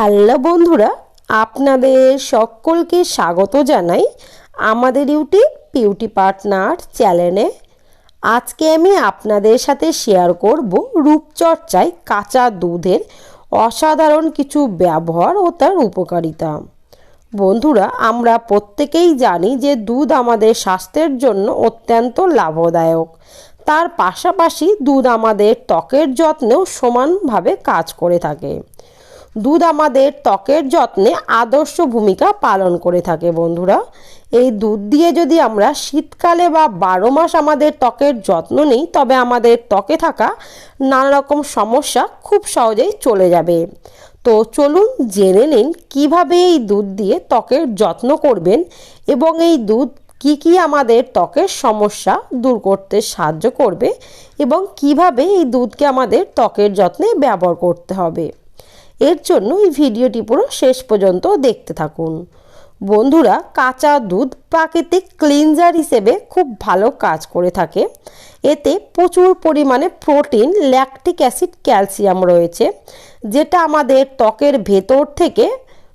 Hello বন্ধুরা, আপনাদের সকলকে স্বাগত জানাই আমাদের ইউটিউব বিউটি পার্টনার চ্যানেলে। আজকে আমি আপনাদের সাথে শেয়ার করব রূপচর্চায় কাঁচা দুধের অসাধারণ কিছু ব্যবহার ও তার উপকারিতা। বন্ধুরা, আমরা প্রত্যেকেই জানি যে দুধ আমাদের স্বাস্থ্যের জন্য অত্যন্ত লাভদায়ক। তার পাশাপাশি দুধ আমাদের ত্বকের যত্নেও সমানভাবে কাজ করে থাকে। দুধ আমাদের ত্বকের যত্নে আদর্শ ভূমিকা পালন করে থাকে বন্ধুরা। এই দুধ দিয়ে যদি আমরা শীতকালে বা বারো মাস আমাদের ত্বকের যত্ন নিই, তবে আমাদের ত্বকে থাকা নানা রকম সমস্যা খুব সহজেই চলে যাবে। তো চলুন জেনে নিন কীভাবে এই দুধ দিয়ে ত্বকের যত্ন করবেন এবং এই দুধ কি কি আমাদের ত্বকের সমস্যা দূর করতে সাহায্য করবে এবং কীভাবে এই দুধকে আমাদের ত্বকের যত্নে ব্যবহার করতে হবে। এর জন্য এই ভিডিওটি পুরো শেষ পর্যন্ত দেখতে থাকুন। বন্ধুরা, কাঁচা দুধ প্রাকৃতিক ক্লিনজার হিসেবে খুব ভালো কাজ করে থাকে। এতে প্রচুর পরিমাণে প্রোটিন ল্যাকটিক অ্যাসিড ক্যালসিয়াম রয়েছে, যেটা আমাদের ত্বকের ভেতর থেকে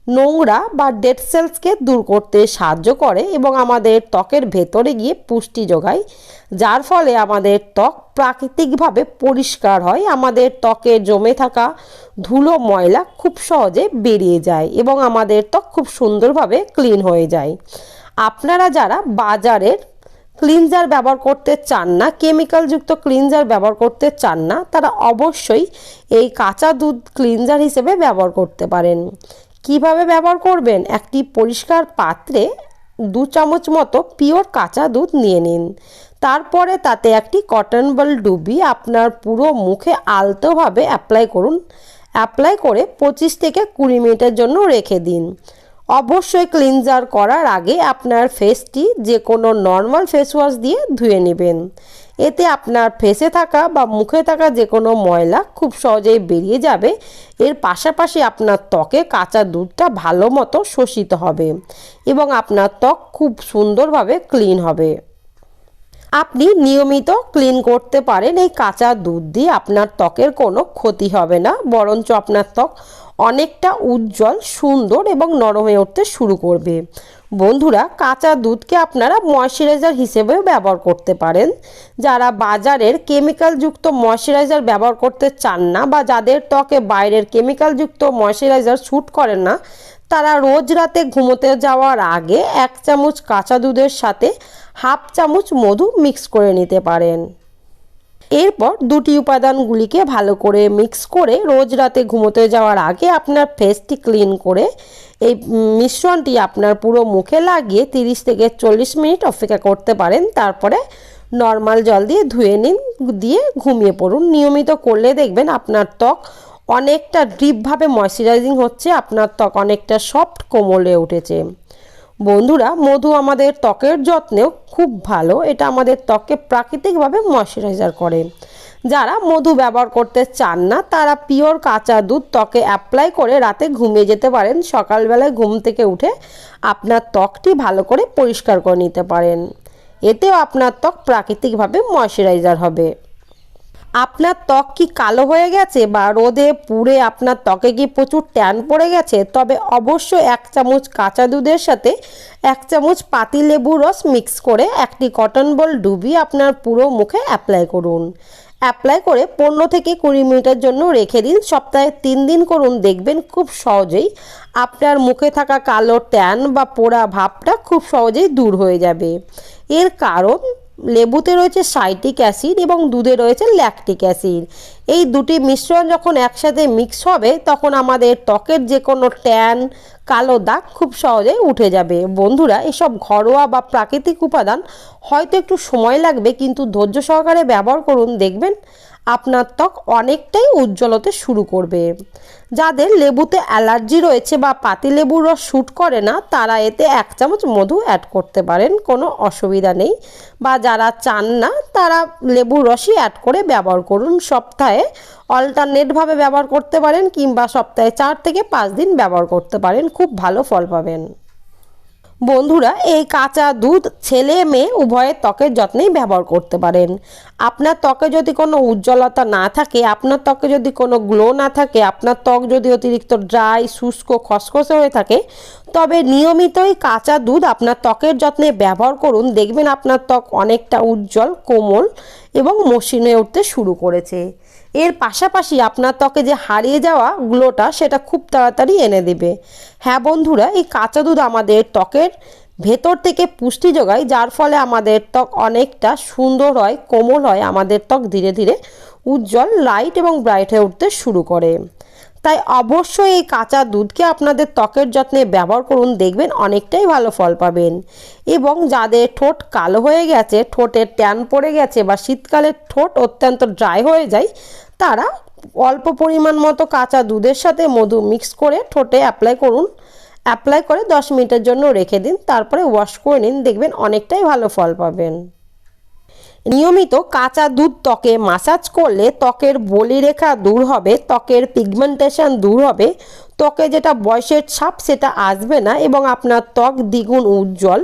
নোংরা বা ডেড সেলসকে দূর করতে সাহায্য করে এবং আমাদের ত্বকের ভেতরে গিয়ে পুষ্টি যোগায়, যার ফলে আমাদের ত্বক প্রাকৃতিকভাবে পরিষ্কার হয়, আমাদের ত্বকে জমে থাকা ধুলো ময়লা খুব সহজে বেরিয়ে যায় এবং আমাদের ত্বক খুব সুন্দরভাবে ক্লিন হয়ে যায়। আপনারা যারা বাজারের ক্লিনজার ব্যবহার করতে চান না, কেমিক্যালযুক্ত ক্লিনজার ব্যবহার করতে চান না, তারা অবশ্যই এই কাঁচা দুধ ক্লিনজার হিসেবে ব্যবহার করতে পারেন। কীভাবে ব্যবহার করবেন? একটি পরিষ্কার পাত্রে দু চামচ মতো পিওর কাঁচা দুধ নিয়ে নিন। তারপরে তাতে একটি কটন বল ডুবিয়ে আপনার পুরো মুখে আলতোভাবে অ্যাপ্লাই করুন। অ্যাপ্লাই করে পঁচিশ থেকে কুড়ি মিনিটের জন্য রেখে দিন। অবশ্যই ক্লিনজার করার আগে আপনার ফেসটি যে কোনো নর্মাল ফেস ওয়াশ দিয়ে ধুয়ে নেবেন। এতে আপনার ফেসে থাকা বা মুখে থাকা যে কোনো ময়লা খুব সহজেই বেরিয়ে যাবে। এর পাশাপাশি আপনার ত্বকে কাঁচা দুধটা ভালো মতো শোষিত হবে এবং আপনার ত্বক খুব সুন্দরভাবে ক্লিন হবে। আপনি নিয়মিত ক্লিন করতে পারেন এই কাঁচা দুধ দিয়ে। আপনার ত্বকের কোনো ক্ষতি হবে না, বরঞ্চ আপনার ত্বক অনেকটা উজ্জ্বল, সুন্দর এবং নরম হয়ে উঠতে শুরু করবে। বন্ধুরা, কাঁচা দুধকে আপনারা ময়শ্চারাইজার হিসেবেও ব্যবহার করতে পারেন। যারা বাজারের কেমিক্যালযুক্ত ময়শ্চারাইজার ব্যবহার করতে চান না বা যাদের ত্বকে বাইরের কেমিক্যালযুক্ত ময়শ্চারাইজার শ্যুট করেন না, তারা রোজ রাতে ঘুমোতে যাওয়ার আগে এক চামচ কাঁচা দুধের সাথে হাফ চামচ মধু মিক্স করে নিতে পারেন। এরপর দুটি উপাদানগুলিকে ভালো করে মিক্স করে রোজ রাতে ঘুমোতে যাওয়ার আগে আপনার ফেসটি ক্লিন করে এই মিশ্রণটি আপনার পুরো মুখে লাগিয়ে 30 থেকে চল্লিশ মিনিট অপেক্ষা করতে পারেন। তারপরে নর্মাল জল দিয়ে ধুয়ে নিন, দিয়ে ঘুমিয়ে পড়ুন। নিয়মিত করলে দেখবেন আপনার ত্বক অনেকটা ডিপভাবে ময়শ্চারাইজিং হচ্ছে, আপনার ত্বক অনেকটা সফট কোমলে উঠেছে। বন্ধুরা, মধু আমাদের ত্বকের যত্নেও খুব ভালো। এটা আমাদের ত্বককে প্রাকৃতিকভাবে ময়শ্চারাইজার করে। যারা মধু ব্যবহার করতে চান না, তারা পিওর কাঁচা দুধ ত্বকে অ্যাপ্লাই করে রাতে ঘুমিয়ে যেতে পারেন। সকালবেলায় ঘুম থেকে উঠে আপনার ত্বকটি ভালো করে পরিষ্কার করে নিতে পারেন। এতেও আপনার ত্বক প্রাকৃতিকভাবে ময়শ্চারাইজার হবে। আপনার ত্বক কি কালো হয়ে গেছে বা রোদে পুড়ে আপনার ত্বকে কি প্রচুর ট্যান পড়ে গেছে? তবে অবশ্যই এক চামচ কাঁচা দুধের সাথে এক চামচ পাতি লেবুর রস মিক্স করে একটি কটন বল ডুবিয়ে আপনার পুরো মুখে অ্যাপ্লাই করুন। অ্যাপ্লাই করে পনেরো থেকে কুড়ি মিনিটের জন্য রেখে দিন। সপ্তাহে তিন দিন করুন। দেখবেন খুব সহজেই আপনার মুখে থাকা কালো ট্যান বা পোড়া ভাবটা খুব সহজেই দূর হয়ে যাবে। এর কারণ লেবুতে রয়েছে সাইটিক অ্যাসিড এবং দুধে রয়েছে ল্যাকটিক অ্যাসিড। এই দুটি মিশ্রণ যখন একসাথে মিক্স হবে, তখন আমাদের ত্বকের যে কোনো ট্যান কালো দাগ খুব সহজেই উঠে যাবে। বন্ধুরা, এসব ঘরোয়া বা প্রাকৃতিক উপাদান হয়তো একটু সময় লাগবে, কিন্তু ধৈর্য সহকারে ব্যবহার করুন, দেখবেন আপনার ত্বক অনেকটাই উজ্জ্বল হতে শুরু করবে। যাদের লেবুতে অ্যালার্জি রয়েছে বা পাতি লেবুর রস শ্যুট করে না, তারা এতে এক চামচ মধু অ্যাড করতে পারেন, কোনো অসুবিধা নেই। বা যারা চান না, তারা লেবুর রসই অ্যাড করে ব্যবহার করুন। সপ্তাহে অল্টারনেটভাবে ব্যবহার করতে পারেন কিংবা সপ্তাহে চার থেকে পাঁচ দিন ব্যবহার করতে পারেন, খুব ভালো ফল পাবেন। বন্ধুরা, এই কাঁচা দুধ ছেলে মেয়ে উভয়ের ত্বকের যত্নেই ব্যবহার করতে পারেন। আপনার ত্বকে যদি কোনো উজ্জ্বলতা না থাকে, আপনার ত্বকে যদি কোনো গ্লো না থাকে, আপনার ত্বক যদি অতিরিক্ত ড্রাই শুষ্ক, খসখসে হয়ে থাকে, তবে নিয়মিতই কাঁচা দুধ আপনার ত্বকের যত্নে ব্যবহার করুন। দেখবেন আপনার ত্বক অনেকটা উজ্জ্বল, কোমল এবং মসৃণ হয়ে উঠতে শুরু করেছে। এর পাশাপাশি আপনার ত্বকে যে হারিয়ে যাওয়া গ্লোটা, সেটা খুব তাড়াতাড়ি এনে দেবে। হ্যাঁ বন্ধুরা, এই কাঁচা দুধ আমাদের ত্বকের ভেতর থেকে পুষ্টি যোগায়, যার ফলে আমাদের ত্বক অনেকটা সুন্দর হয়, কোমল হয়, আমাদের ত্বক ধীরে ধীরে উজ্জ্বল লাইট এবং ব্রাইট হয়ে উঠতে শুরু করে। তাই অবশ্যই এই কাঁচা দুধকে আপনাদের ত্বকের যত্নে ব্যবহার করুন, দেখবেন অনেকটাই ভালো ফল পাবেন। এবং যাদের ঠোঁট কালো হয়ে গেছে, ঠোঁটের ট্যান পড়ে গেছে বা শীতকালে ঠোঁট অত্যন্ত ড্রাই হয়ে যায়, তারা অল্প পরিমাণ মতো কাঁচা দুধের সাথে মধু মিক্স করে ঠোঁটে অ্যাপ্লাই করুন। অ্যাপ্লাই করে দশ মিনিটের জন্য রেখে দিন, তারপরে ওয়াশ করে নিন, দেখবেন অনেকটাই ভালো ফল পাবেন। নিয়মিত কাঁচা দুধ ত্বকে মাসাজ করলে ত্বকের বলিরেখা দূর হবে, ত্বকের পিগমেন্টেশন দূর হবে। ত্বকে যেটা বয়সের ছাপ সেটা আসবে না এবং আপনার ত্বক দ্বিগুণ উজ্জ্বল,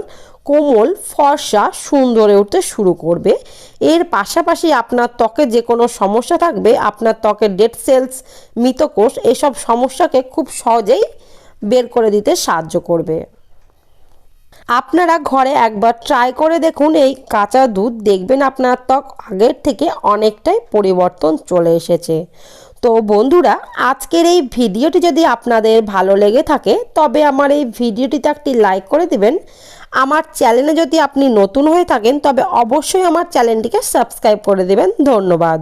কোমল, ফর্সা, সুন্দরে উঠতে শুরু করবে। এর পাশাপাশি আপনার ত্বকে যে কোনো সমস্যা থাকবে, আপনার ত্বকের ডেড সেলস মৃতকোষ এসব সমস্যাকে খুব সহজেই বের করে দিতে সাহায্য করবে। আপনারা ঘরে একবার ট্রাই করে দেখুন, এই কাঁচা দুধ দেখবেন আপনার ত্বক আগের থেকে অনেকটাই পরিবর্তন চলে এসেছে। তো বন্ধুরা, আজকের এই ভিডিওটি যদি আপনাদের ভালো লেগে থাকে, তবে আমার এই ভিডিওটিতে একটি লাইক করে দিবেন। আমার চ্যানেলে যদি আপনি নতুন হয়ে থাকেন, তবে অবশ্যই আমার চ্যানেলটিকে সাবস্ক্রাইব করে দেবেন। ধন্যবাদ।